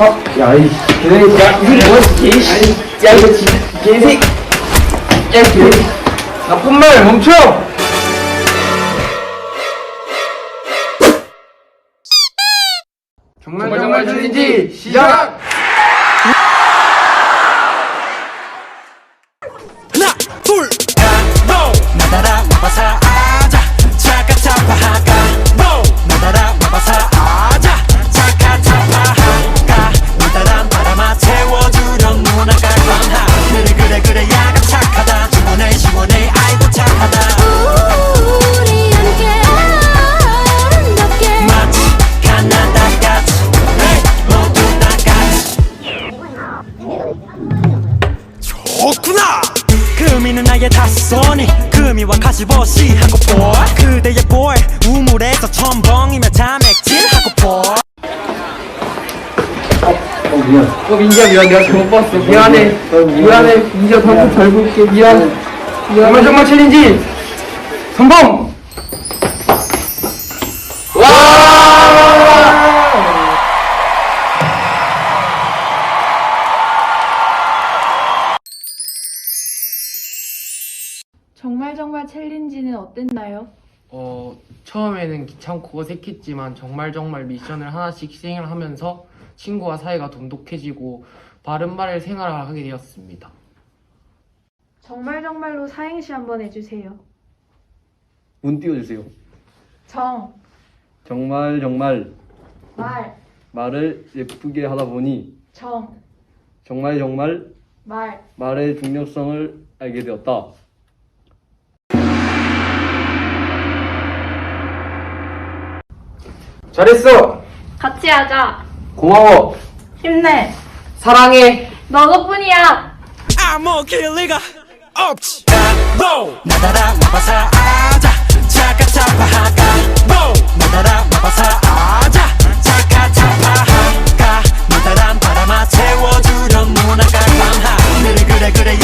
어, 야, 이, 개, 야, 이거 뭐야, 개, 씨. 야, 이거 진, 개새. 야, 개. 나쁜 말 멈춰! 정말 정말 챌린지 시작! 하나 둘 좋구나 금이는 나의 다소니 금이와 가시버시 하고 보 그대의 볼 우물에서 첨벙이며 자맥질 하고 보 어, 미안. 어, 민지야, 미안. 내가 잘못 봤어. 미안해. 미안해. 민지야, 다음부터 잘 볼게. 미안. 정말 정말 챌린지 성공! 정말 정말 챌린지는 어땠나요? 어, 처음에는 귀찮고 어색했지만 정말 정말 미션을 하나씩 시행을 하면서 친구와 사이가 돈독해지고 바른바를 생활을 하게 되었습니다. 정말 정말로 사행시 한번 해주세요. 운 띄워주세요. 정, 정말 정말 말, 말을 예쁘게 하다 보니 정, 정말 정말 말. 말의 중요성을 알게 되었다. 잘했어. 같이 하자. 고마워. 힘내. 사랑해. 너너뿐이야. 아무 길리가 없지. 로 나다라 마바사 아자 차카차파 하가 로 나다라 마바사 아자 차카차파 하가 나다란 바람아 채워주렴 문화가 강하 늘 그래 그래